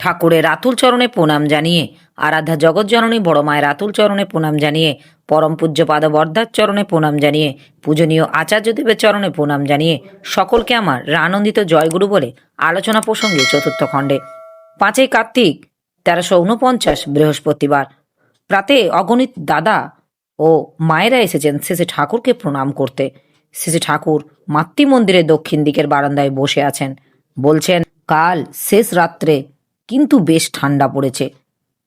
ঠাকুরের রাতুল চরণে প্রণাম জানিয়ে, আরাধ্যা জগৎজননী বড় মায়ের রাতুল চরণে প্রণাম জানিয়ে, পরম পূজ্য পাদ বর্ধার চরণে প্রণাম জানিয়ে, পূজনীয় আচার্যদেবের চরণে প্রণাম জানিয়ে, সকলকে আমার আনন্দিত জয়গুরু বলে আলোচনা প্রসঙ্গে চতুর্থ খণ্ডে। পাঁচই কার্তিক, তেরোশো উনপঞ্চাশ বৃহস্পতিবার। প্রাতে অগণিত দাদা ও মায়েরা এসেছেন শেষে ঠাকুরকে প্রণাম করতে। শেষে ঠাকুর মাতৃ মন্দিরের দক্ষিণ দিকের বারান্দায় বসে আছেন। বলছেন, কাল শেষ রাত্রে কিন্তু বেশ ঠান্ডা পড়েছে।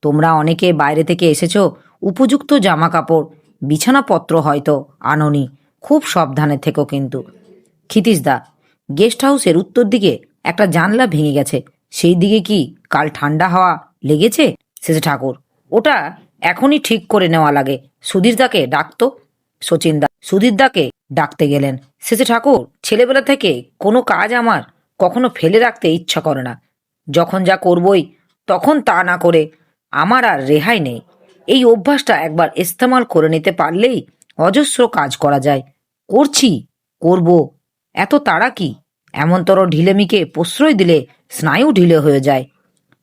তোমরা অনেকে বাইরে থেকে এসেছ, উপযুক্ত জামা কাপড় বিছানাপত্র হয়তো আননি, খুব সাবধানে থেকো কিন্তু। ক্ষিতিশদা, গেস্ট হাউসের উত্তর দিকে একটা জানলা ভেঙে গেছে, সেই দিকে কি কাল ঠান্ডা হাওয়া লেগেছে? শেষে ঠাকুর, ওটা এখনই ঠিক করে নেওয়া লাগে, সুধীরদাকে ডাকতো? সচিনদা সুধীরদাকে ডাকতে গেলেন। শেষে ঠাকুর, ছেলেবেলা থেকে কোনো কাজ আমার কখনো ফেলে রাখতে ইচ্ছা করে না। যখন যা করবই, তখন তা না করে আমার আর রেহাই নেই। এই অভ্যাসটা একবার ইস্তেমাল করে নিতে পারলেই অজস্র কাজ করা যায়। করছি, করব। এত তাড়া কি? এমনতর ঢিলেমিকে প্রশ্রয় দিলে স্নায়ু ঢিলে হয়ে যায়।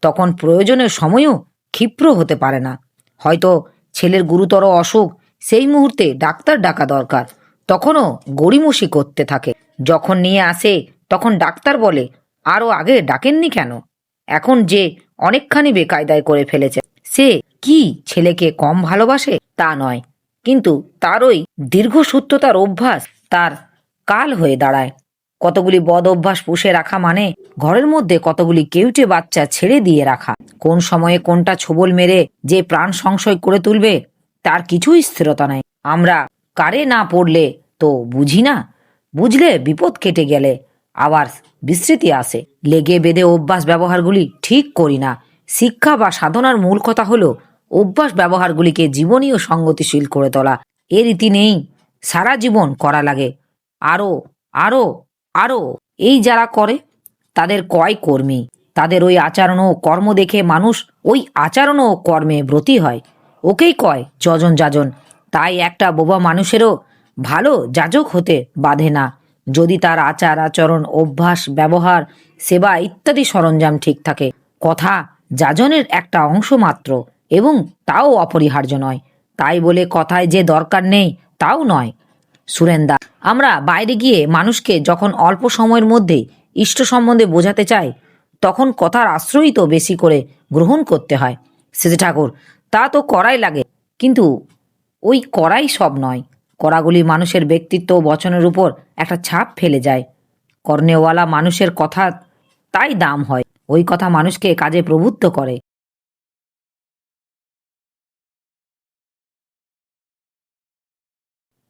তখন প্রয়োজনের সময়ও ক্ষিপ্র হতে পারে না। হয়তো ছেলের গুরুতর অসুখ সেই মুহূর্তে ডাক্তার ডাকা দরকার। তখনও গড়িমসি করতে থাকে। যখন নিয়ে আসে, তখন ডাক্তার বলে আরও আগে ডাকেননি কেন? এখন যে অনেকখানি বেকায়দায় করে ফেলেছে, সে কি ছেলেকে কম ভালোবাসে তা নয়, কিন্তু তার ওই দীর্ঘসূত্রতার অভ্যাস তার কাল হয়ে দাঁড়ায়। কতগুলি বদ অভ্যাস পুষে রাখা মানে ঘরের মধ্যে কতগুলি কেউটে বাচ্চা ছেড়ে দিয়ে রাখা। কোন সময়ে কোনটা ছোবল মেরে যে প্রাণ সংশয় করে তুলবে, তার কিছুই স্থিরতা নাই। আমরা কারে না পড়লে তো বুঝি না, বুঝলে বিপদ কেটে গেলে আবার বিস্মৃতি আসে লেগে বেঁধে অভ্যাস ব্যবহারগুলি ঠিক করি না। শিক্ষা বা সাধনার মূল কথা হলো, অভ্যাস ব্যবহারগুলিকে জীবনীয় সঙ্গতিশীল করে তোলা। এ রীতি নেই। সারা জীবন করা লাগে। আরও আরও আরও এই যারা করে, তাদের কয় কর্মী? তাদের ওই আচরণ ও কর্ম দেখে মানুষ ওই আচরণ ও কর্মে ব্রতী হয়। ওকেই কয় যজন যাজন। তাই একটা বোবা মানুষেরও ভালো যাজক হতে বাধে না। যদি তার আচার, আচরণ, অভ্যাস, ব্যবহার, সেবা ইত্যাদি সরঞ্জাম ঠিক থাকে। কথা যাজনের একটা অংশ মাত্র এবং তাও অপরিহার্য নয়। তাই বলে কথায় যে দরকার নেই, তাও নয়। সুরেন্দা, আমরা বাইরে গিয়ে মানুষকে যখন অল্প সময়ের মধ্যে ইষ্ট সম্বন্ধে বোঝাতে চাই, তখন কথার আশ্রয়ই তো বেশি করে গ্রহণ করতে হয়। সেজে ঠাকুর, তা তো করাই লাগে, কিন্তু ওই করাই সব নয়। করাগুলি মানুষের ব্যক্তিত্ব ও বচনের উপর একটা ছাপ ফেলে যায়। কর্নেওয়ালা মানুষের কথা তাই দাম হয়, ওই কথা মানুষকে কাজে প্রবুদ্ধ করে।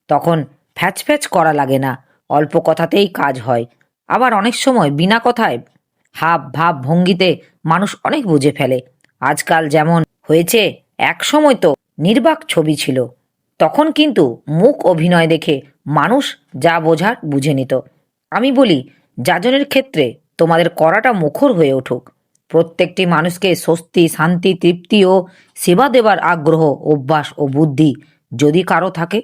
তখন ফ্যাচ ফ্যাচ করা লাগে না, অল্প কথাতেই কাজ হয়। আবার অনেক সময় বিনা কথায় হাব ভাব ভঙ্গিতে মানুষ অনেক বুঝে ফেলে। আজকাল যেমন হয়েছে এক সময় তো নির্বাক ছবি ছিল। তখন কিন্তু মুখ অভিনয় দেখে মানুষ যা বোঝার বুঝে নিত। আমি বলি, যাজনের ক্ষেত্রে তোমাদের করাটা মুখর হয়ে উঠুক। প্রত্যেকটি মানুষকে স্বস্তি, শান্তি, তৃপ্তি ও সেবা দেবার আগ্রহ, অভ্যাস ও বুদ্ধি যদি কারও থাকে,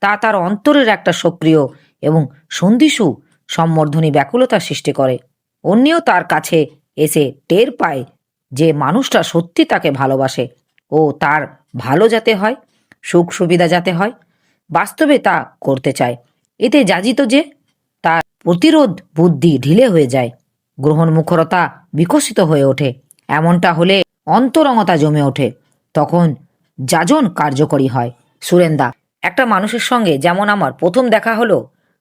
তা তার অন্তরের একটা সক্রিয় এবং সন্ধিসু সম্বর্ধনী ব্যাকুলতা সৃষ্টি করে। অন্যও তার কাছে এসে টের পায় যে মানুষটা সত্যি তাকে ভালোবাসে ও তার ভালো যাতে হয়। সুখ সুবিধা যাতে হয়, বাস্তবে তা করতে চায়। এতে যাজিত যে তার প্রতিরোধ বুদ্ধি ঢিলে হয়ে যায়, গ্রহণ মুখরতা বিকশিত হয়ে ওঠে, এমনটা হলে অন্তরঙ্গতা জমে ওঠে, তখন যাজন কার্যকরী হয়। সুরেন্দা, একটা মানুষের সঙ্গে যেমন আমার প্রথম দেখা হলো,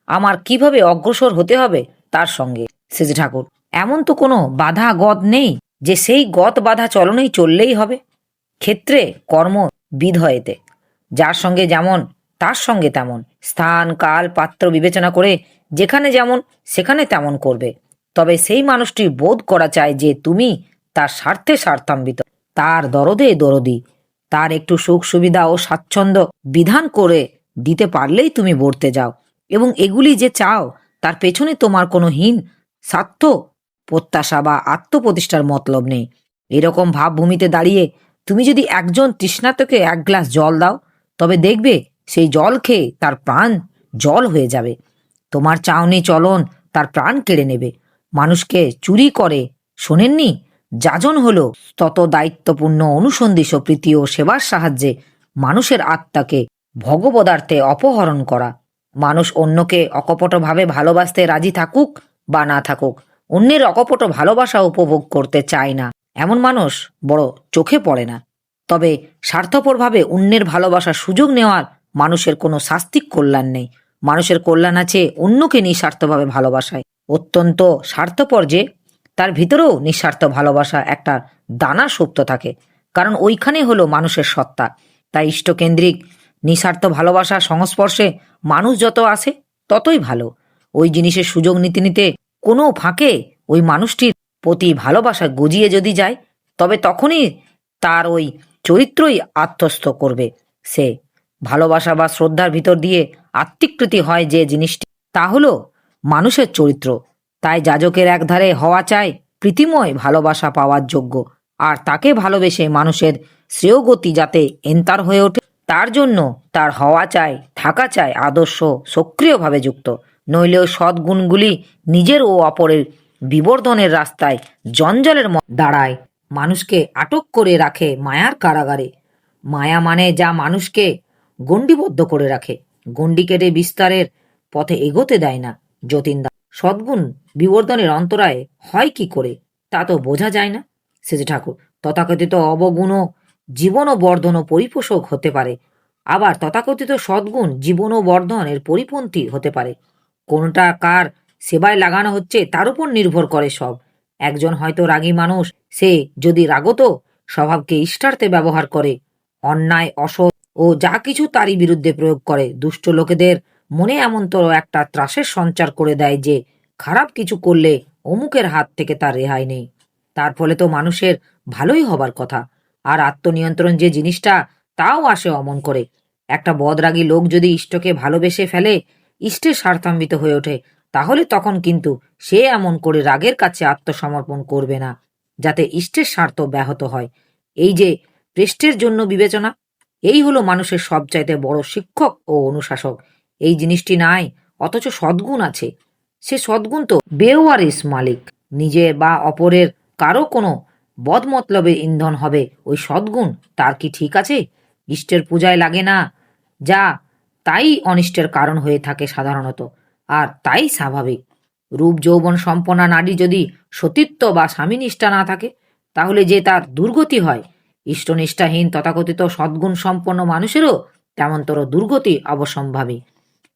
আমার কীভাবে অগ্রসর হতে হবে তার সঙ্গে। সেজে ঠাকুর, এমন তো কোনো বাধা গদ নেই যে সেই গত বাধা চলনেই চললেই হবে। ক্ষেত্রে কর্ম বিধ এতে। যার সঙ্গে যেমন, তার সঙ্গে তেমন। স্থান, কাল, পাত্র বিবেচনা করে যেখানে যেমন, সেখানে তেমন করবে। তবে সেই মানুষটি বোধ করা চায় যে তুমি তার স্বার্থে স্বার্থান্বিত। তার দরদে দরদি। তার একটু সুখ, সুবিধা ও স্বাচ্ছন্দ্য বিধান করে দিতে পারলেই তুমি বর্তে যাও। এবং এগুলি যে চাও, তার পেছনে তোমার কোনো হীন, স্বার্থ, প্রত্যাশা বা আত্মপ্রতিষ্ঠার মতলব নেই। এরকম ভাবভূমিতে দাঁড়িয়ে তুমি যদি একজন তৃষ্ণার্তকে এক গ্লাস জল দাও তবে দেখবে সেই জল খেয়ে তার প্রাণ জল হয়ে যাবে। তোমার চাউনি চলন তার প্রাণ কেড়ে নেবে। মানুষকে চুরি করে, শোনেননি? যাজন হল তত দায়িত্বপূর্ণ অনুসন্ধিস প্রীতি ও সেবার সাহায্যে মানুষের আত্মাকে ভগবদার্থে অপহরণ করা। মানুষ অন্যকে অকপটভাবে ভালোবাসতে রাজি থাকুক বা না থাকুক, অন্যের অকপট ভালোবাসা উপভোগ করতে চায় না। এমন মানুষ বড় চোখে পড়ে না। তবে স্বার্থপরভাবে অন্যের ভালোবাসার সুযোগ নেওয়ার মানুষের কোনো শাস্তিক কল্যাণ নেই। মানুষের কল্যাণ আছে অন্যকে নিঃস্বার্থভাবে ভালোবাসায়। অত্যন্ত স্বার্থপর যে, তার ভিতরেও নিঃস্বার্থ ভালোবাসা একটা দানা সুপ্ত থাকে, কারণ ওইখানে হলো মানুষের সত্তা। তাই ইষ্টকেন্দ্রিক নিঃস্বার্থ ভালোবাসা সংস্পর্শে মানুষ যত আসে ততই ভালো। ওই জিনিসের সুযোগ নিতে নিতে কোনো ফাঁকে ওই মানুষটির প্রতি ভালোবাসা গজিয়ে যদি যায়, তবে তখনই তার ওই চরিত্রই আত্মস্থ করবে। সে ভালোবাসা বা শ্রদ্ধার ভিতর দিয়ে আত্মিকৃতি হয় যে জিনিসটি, তা হলো মানুষের চরিত্র। তাই যাজকের একধারে হওয়া চায় প্রীতিময় ভালোবাসা পাওয়ার যোগ্য। আর তাকে ভালোবেসে মানুষের শ্রেয়গতি যাতে এন্তার হয়ে ওঠে, তার জন্য তার হওয়া চাই, থাকা চাই আদর্শ, সক্রিয়ভাবে যুক্ত। নইলেও সদ্গুণগুলি নিজের ও অপরের বিবর্ধনের রাস্তায় জঞ্জালের দাঁড়ায়। মানুষকে আটক করে রাখে মায়ার কারাগারে। মায়া মানে যা মানুষকে গণ্ডিবদ্ধ করে রাখে। গণ্ডি কেটে বিস্তারের পথে এগোতে দেয় না, যতীনদা। সদ্গুণ বিবর্ধনের অন্তরায় হয় কি করে, তা তো বোঝা যায় না। সেজে ঠাকুর, তথাকথিত অবগুণ জীবন ও বর্ধন ও পরিপোষক হতে পারে। আবার তথাকথিত সদ্গুণ জীবন ও বর্ধনের পরিপন্থী হতে পারে। কোনটা কার সেবায় লাগানো হচ্ছে তার উপর নির্ভর করে সব। একজন হয়তো রাগী মানুষ, সে যদি রাগত, স্বভাবকে ইষ্টার্থে ব্যবহার করে, অন্যায়, অসৎ ও যা কিছু তারই বিরুদ্ধে প্রয়োগ করে। দুষ্ট লোকেদের মনে এমনতর একটা ত্রাসের সঞ্চার করে দেয় যে, খারাপ কিছু করলে অমুকের হাত থেকে তার রেহাই নেই। তার ফলে তো মানুষের ভালোই হবার কথা। আর আত্মনিয়ন্ত্রণ যে জিনিসটা, তাও আসে অমন করে। একটা বদরাগী লোক যদি ইষ্টকে ভালোবেসে ফেলে, ইষ্টের স্বার্থান্বিত হয়ে ওঠে তাহলে তখন কিন্তু সে এমন করে রাগের কাছে আত্মসমর্পণ করবে না, যাতে ইষ্টের স্বার্থ ব্যাহত হয়। এই যে পৃষ্ঠের জন্য বিবেচনা, এই হলো মানুষের সবচাইতে বড় শিক্ষক ও অনুশাসক। এই জিনিসটি নাই, অথচ সদ্গুণ আছে। সে সদ্গুণ তো বেওয়ারিস মালিক। নিজে বা অপরের কারও কোনো বদমতলবে ইন্ধন হবে, ওই সদ্গুণ তার কি ঠিক আছে? ইষ্টের পূজায় লাগে না। যা, তাই অনিষ্টের কারণ হয়ে থাকে সাধারণত। আর তাই স্বাভাবিক। রূপ যৌবন সম্পন্ন নারী যদি সতীত্ব বা স্বামীনিষ্ঠা না থাকে, তাহলে যে তার দুর্গতি হয়, ইষ্টনিষ্ঠাহীন তথাকথিত সদ্গুণ সম্পন্ন মানুষেরও তেমনতর দুর্গতি অবসম্ভাবী।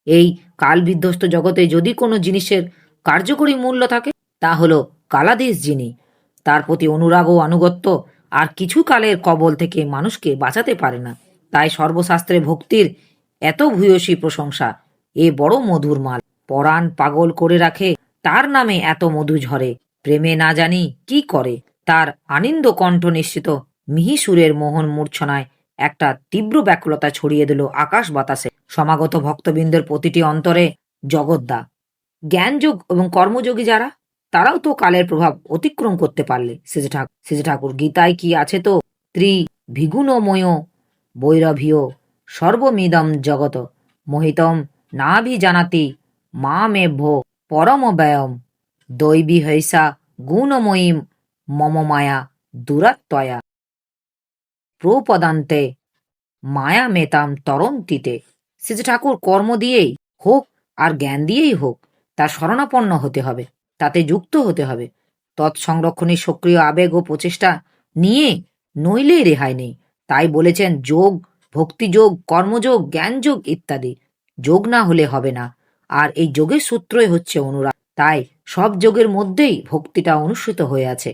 এই কাল বিধ্বস্ত জগতে যদি কোনো জিনিসের কার্যকরী মূল্য থাকে, তা হলো কালাদেশ যিনি। তার প্রতি অনুরাগ ও আনুগত্য আর কিছু কালের কবল থেকে মানুষকে বাঁচাতে পারে না। তাই সর্বশাস্ত্রে ভক্তির এত ভূয়সী প্রশংসা, এ বড় মধুর মাল। পরাণ পাগল করে রাখে, তার নামে এত মধু ঝরে। প্রেমে না জানি কি করে। তার আনন্দ কণ্ঠ নিশ্চিত, মিহিসুরের মোহন মূর্ছনায় একটা তীব্র ব্যাকুলতা ছড়িয়ে দিল আকাশ বাতাসে। সমাগত ভক্তবৃন্দের প্রতিটি অন্তরে জগদ্দা। জ্ঞানযোগ এবং কর্মযোগী যারা, তারাও তো কালের প্রভাব অতিক্রম করতে পারলে। সেজে ঠাকুর সেজে ঠাকুর, গীতায় কি আছে তো? ত্রি ভিগুণময় বৈরভীয় সর্বমিদম জগত। মোহিতম নাভি জানাতি মা মেভ্য পরম ব্যয়ম দৈবী হৈসা গুণময়ী মম মায়া দুরাত্ময়া। প্রপদান্তে মায়া মেতাম তরন্তিতে। শ্রী ঠাকুর কর্ম দিয়েই হোক আর জ্ঞান দিয়েই হোক তার শরণাপন্ন হতে হবে, তাতে যুক্ত হতে হবে। তৎসংরক্ষণের সক্রিয় আবেগ ও প্রচেষ্টা নিয়ে নইলেই রেহাই নেই। তাই বলেছেন যোগ, ভক্তিযোগ, কর্মযোগ, জ্ঞানযোগ ইত্যাদি। যোগ না হলে হবে না। আর এই যোগের সূত্রই হচ্ছে অনুরাগ। তাই সব যোগের মধ্যেই ভক্তিটা অনুষ্ঠিত হয়ে আছে।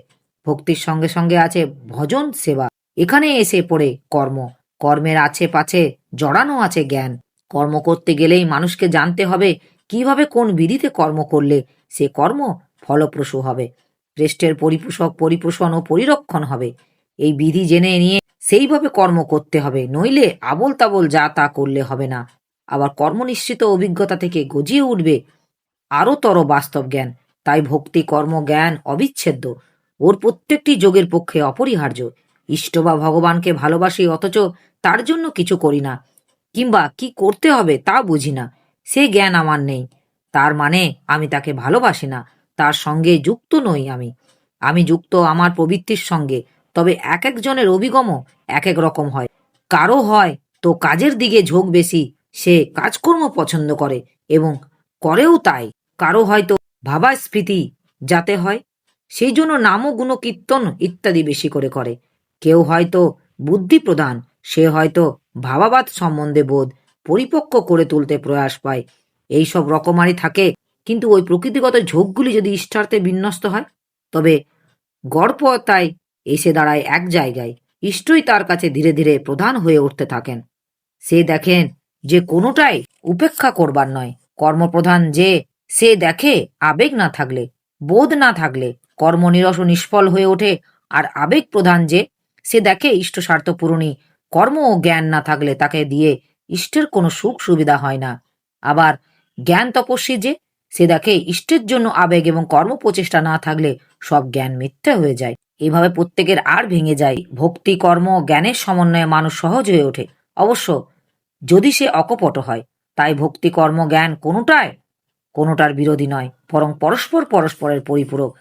ভক্তির সঙ্গে সঙ্গে আছে ভজন সেবা। এখানে এসে পড়ে কর্ম। কর্মের আছে পাছে, জড়ানো আছে জ্ঞান। কর্ম করতে গেলেই মানুষকে জানতে হবে কীভাবে কোন বিধিতে কর্ম করলে সে কর্ম ফলপ্রসূ হবে। পৃষ্ঠের পরিপোষক, পরিপোষণ ও পরিরক্ষণ হবে। এই বিধি জেনে নিয়ে সেইভাবে কর্ম করতে হবে, নইলে আবল তাবল যা তা করলে হবে না। আবার কর্মনিশ্চিত অভিজ্ঞতা থেকে গজিয়ে উঠবে। আরও তর বাস্তব জ্ঞান, তাই ভক্তি, কর্ম, জ্ঞান অবিচ্ছেদ্য। ওর প্রত্যেকটি যোগের পক্ষে অপরিহার্য। ইষ্ট বা ভগবানকে ভালোবাসি, অথচ তার জন্য কিছু করি না। কিংবা কি করতে হবে তা বুঝি না। সে জ্ঞান আমার নেই। তার মানে আমি তাকে ভালোবাসি না। তার সঙ্গে যুক্ত নই আমি। আমি যুক্ত আমার প্রবৃত্তির সঙ্গে। তবে এক একজনের অভিগমও এক এক রকম হয়। কারও হয় তো কাজের দিকে ঝোঁক বেশি সে কাজকর্ম পছন্দ করে এবং করেও তাই। কারও হয়তো ভাবা স্ফীতি যাতে হয়, সেই জন্য নাম ও গুণ কীর্তন ইত্যাদি বেশি করে করে। কেউ হয়তো বুদ্ধি প্রদান, সে হয়তো ভাবাবাদ সম্বন্ধে বোধ পরিপক্ক করে তুলতে প্রয়াস পায়। এই সব রকমারি থাকে, কিন্তু ওই প্রকৃতিগত ঝোঁকগুলি যদি ইষ্টার্থে বিন্যস্ত হয়, তবে গড়পতায় এসে দাঁড়ায় এক জায়গায়। ইষ্টই তার কাছে ধীরে ধীরে প্রধান হয়ে উঠতে থাকেন। সে দেখেন যে কোনোটাই উপেক্ষা করবার নয়। কর্মপ্রধান যে, সে দেখে আবেগ না থাকলে, বোধ না থাকলে কর্ম নিরস নিষ্ফল হয়ে ওঠে। আর আবেগ প্রধান যে, সে দেখে ইষ্ট স্বার্থ পূরণী, কর্ম ও জ্ঞান না থাকলে তাকে দিয়ে ইষ্টের কোনো সুখ সুবিধা হয় না। আবার জ্ঞান তপস্বী যে, সে দেখে ইষ্টের জন্য আবেগ এবং কর্ম প্রচেষ্টা না থাকলে সব জ্ঞান মিথ্যে হয়ে যায়। এইভাবে প্রত্যেকের আর ভেঙে যায়। ভক্তি, কর্ম জ্ঞানের সমন্বয়ে মানুষ সহজ হয়ে ওঠে। অবশ্য যদি সে অকপট হয়, তাই ভক্তি, কর্ম, জ্ঞান কোনোটায়, কোনোটার বিরোধী নয়, বরং পরস্পর পরস্পরের পরিপূরক।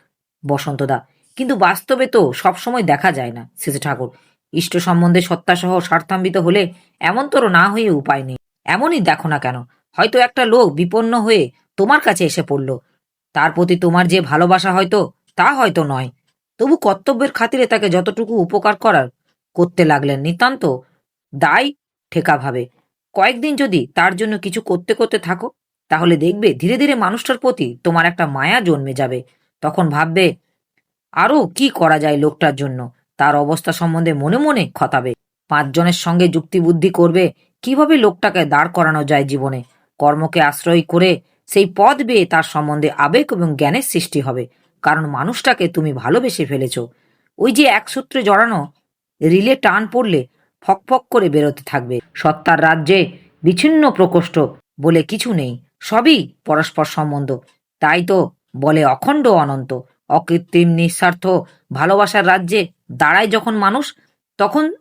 বসন্তদা, কিন্তু বাস্তবে তো সবসময় দেখা যায় না শেষে ঠাকুর। ইষ্ট সম্বন্ধে সত্তাসহ স্বার্থান্বিত হলে এমনতর না হয়ে উপায় নেই। এমনই দেখো না কেন, হয়তো একটা লোক বিপন্ন হয়ে তোমার কাছে এসে পড়ল। তার প্রতি তোমার যে ভালোবাসা হয়তো, তা হয়তো নয়। তবু কর্তব্যের খাতিরে তাকে যতটুকু উপকার করার করতে লাগলেন নিতান্ত দায়, ঠেকা ভাবে। কয়েকদিন যদি তার জন্য কিছু করতে করতে থাকো, তাহলে দেখবে ধীরে ধীরে মানুষটার প্রতি তোমার একটা মায়া জন্মে যাবে। তখন ভাববে আরও কি করা যায় লোকটার জন্য? তার অবস্থা সম্বন্ধে মনে মনে খতাবে। পাঁচজনের সঙ্গে যুক্তিবুদ্ধি করবে, কীভাবে লোকটাকে দাঁড় করানো যায় জীবনে? কর্মকে আশ্রয় করে সেই পথ বেয়ে তার সম্বন্ধে আবেগ এবং জ্ঞানের সৃষ্টি হবে। কারণ মানুষটাকে তুমি ভালোবেসে ফেলেছ। ওই যে এক সূত্রে জড়ানো রিলে টান পড়লে ফকফক করে বেরোতে থাকবে। সত্তার রাজ্যে বিচ্ছিন্ন প্রকোষ্ঠ বলে কিছু নেই, সবই পরস্পর সম্বন্ধ। তাই তো বলে অখণ্ড অনন্ত। অকৃত্রিম নিঃস্বার্থ ভালোবাসার রাজ্যে দাঁড়ায় যখন মানুষ, তখন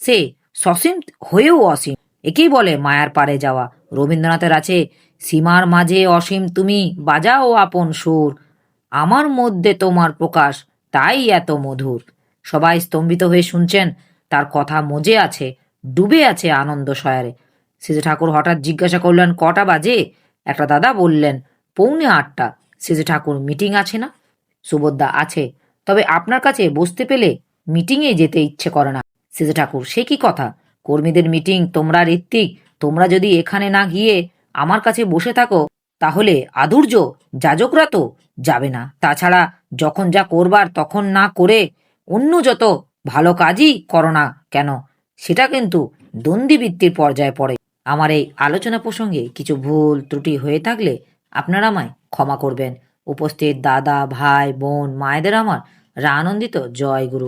সে সসীম হয়েও অসীম। একেই বলে মায়ার পারে যাওয়া। রবীন্দ্রনাথের আছে, সীমার মাঝে অসীম, তুমি বাজাও আপন সুর। আমার মধ্যে তোমার প্রকাশ, তাই এত মধুর। সবাই স্তম্ভিত হয়ে শুনছেন তার কথা মজে আছে, ডুবে আছে আনন্দ সয়ারে। সেজে ঠাকুর হঠাৎ জিজ্ঞাসা করলেন, কটা বাজে? একটা দাদা বললেন, পৌনে আটটা। সেজে ঠাকুর, মিটিং আছে না? সুবোধদা, আছে। তবে আপনার কাছে বসতে পেলে মিটিংয়ে যেতে ইচ্ছে করে না। সেজে ঠাকুর, সে কি কথা? কর্মীদের মিটিং, তোমরা ঋত্বিক, তোমরা যদি এখানে না গিয়ে আমার কাছে বসে থাকো, তাহলে আদুর্য যাজকরা তো যাবে না। তাছাড়া যখন যা করবার, তখন না করে অন্য যত ভালো কাজই করো না কেন? সেটা কিন্তু দ্বন্দ্বিবৃত্তির পর্যায়ে পড়ে। আমার এই আলোচনা প্রসঙ্গে কিছু ভুল ত্রুটি হয়ে থাকলে আপনারা আমায় ক্ষমা করবেন। উপস্থিত দাদা, ভাই, বোন, মায়েদের আমার রানন্দিত জয় গুরু